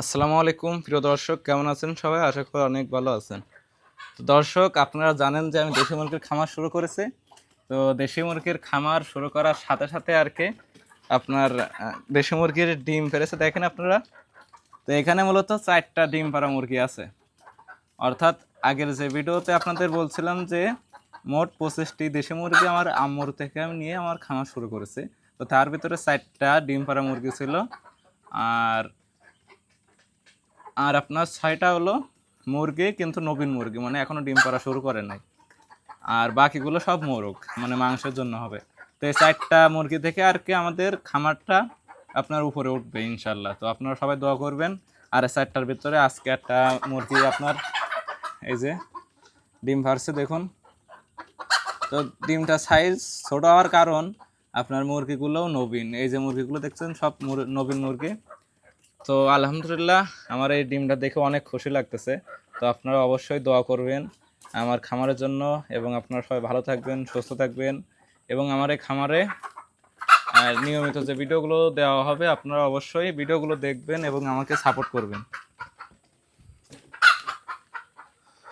আসসালামু আলাইকুম, প্রিয় দর্শক, কেমন আছেন সবাই? আশা করি অনেক ভালো আছেন। তো দর্শক, আপনারা জানেন যে আমি দেশি মুরগির খামার শুরু করেছি। তো দেশি মুরগির খামার শুরু করার সাথে সাথে আর কি আপনার দেশি মুরগির ডিম পেরেছে, দেখেন আপনারা? তো এখানে মূলত চারটা ডিম পাড়া মুরগি আছে। অর্থাৎ আগের যে ভিডিওতে আপনাদের বলছিলাম যে মোট পঁচিশটি দেশি মুরগি আমার আম্মুর থেকে আমি নিয়ে আমার খামার শুরু করেছি। তো তার ভিতরে চারটা ডিম পাড়া মুরগি ছিল। আর আর আপনার ছয়টা হলো মুরগি, কিন্তু নবীন মুরগি মানে এখনও ডিম পাড়া শুরু করে নাই। আর বাকিগুলো সব মোরগ মানে মাংসের জন্য হবে। তো এই চারটা মুরগি থেকে আর কি আমাদের খামারটা আপনার উপরে উঠবে ইনশাল্লাহ তো আপনারা সবাই দোয়া করবেন। আর চারটার ভিতরে আজকে একটা মুরগি আপনার, এই যে ডিম ফারছে দেখুন। তো ডিমটা সাইজ ছোট হওয়ার কারণ আপনার মুরগিগুলোও নবীন। এই যে মুরগিগুলো দেখছেন, সব নবীন মুরগি। তো আলহামদুলিল্লাহ, আমার এই ডিমটা দেখে অনেক খুশি লাগতেছে। তো আপনারা অবশ্যই দোয়া করবেন আমার খামারের জন্য এবং আপনারা সবাই ভালো থাকবেন, সুস্থ থাকবেন এবং আমার এই খামারে নিয়মিত যে ভিডিওগুলো দেওয়া হবে, আপনারা অবশ্যই ভিডিওগুলো দেখবেন এবং আমাকে সাপোর্ট করবেন।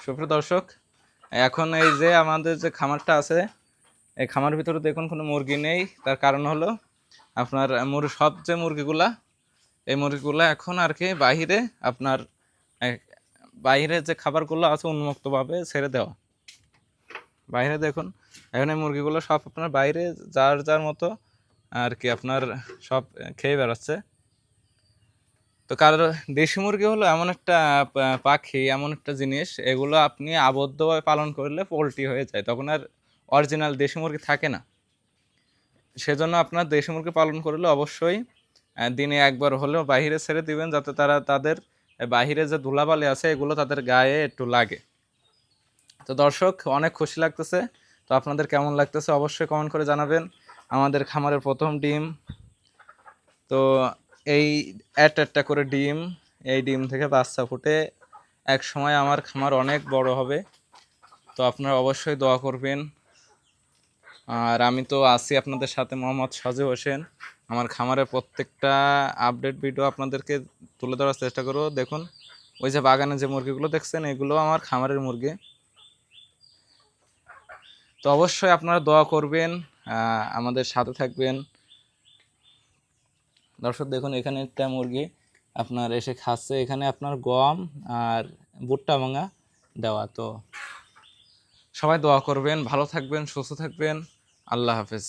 সুপ্রিয় দর্শক, এখন এই যে আমাদের যে খামারটা আছে, এই খামার ভিতরে দেখুন কোনো মুরগি নেই। তার কারণ হলো, আপনার মুর, সব যে মুরগিগুলা এই মুরগিগুলো এখন আর কি বাহিরে আপনার বাইরে যে খাবারগুলো আছে উন্মুক্তভাবে ছেড়ে দেওয়া। বাইরে দেখুন, এখন এই মুরগিগুলো সব আপনার বাইরে, যার যার মতো আর কি আপনার সব খেয়ে বেড়াচ্ছে। তো কারণ দেশি মুরগি হলো এমন একটা পাখি, এমন একটা জিনিস, এগুলো আপনি আবদ্ধভাবে পালন করলে পোলট্রি হয়ে যায়, তখন আর অরিজিনাল দেশি মুরগি থাকে না। সেজন্য আপনার দেশি মুরগি পালন করলে অবশ্যই দিনে একবার হলেও বাইরে ছেড়ে দিবেন যাতে তারা তাদের বাইরে যে ধুলাবালি আছে, এগুলো তাদের গায়ে একটু লাগে। তো দর্শক, অনেক খুশি লাগতেছে। তো আপনাদের কেমন লাগতেছে অবশ্যই কমেন্ট করে জানাবেন। আমাদের খামারের প্রথম ডিম। তো এই একটা একটা করে ডিম, এই ডিম থেকে বাচ্চা ফুটে এক সময় আমার খামার অনেক বড় হবে। তো আপনারা অবশ্যই দোয়া করবেন। আর আমি তো আছি আপনাদের সাথে মোহাম্মদ সাজু হোসেন। আমার খামারের প্রত্যেকটা আপডেট ভিডিও আপনাদেরকে তুলে ধরার চেষ্টা করব। দেখুন, ওই যে বাগানে যে মুরগিগুলো দেখছেন, এগুলো আমার খামারের মুরগি। তো অবশ্যই আপনারা দোয়া করবেন আমাদের সাথে থাকবেন। দর্শক, দেখুন, এখানে একটা মুরগি আপনার এসে খাচ্ছে। এখানে আপনার গম আর ভুট্টা ভাঙা দেওয়া। তো সবাই দোয়া করবেন, ভালো থাকবেন, সুস্থ থাকবেন। আল্লাহ হাফেজ।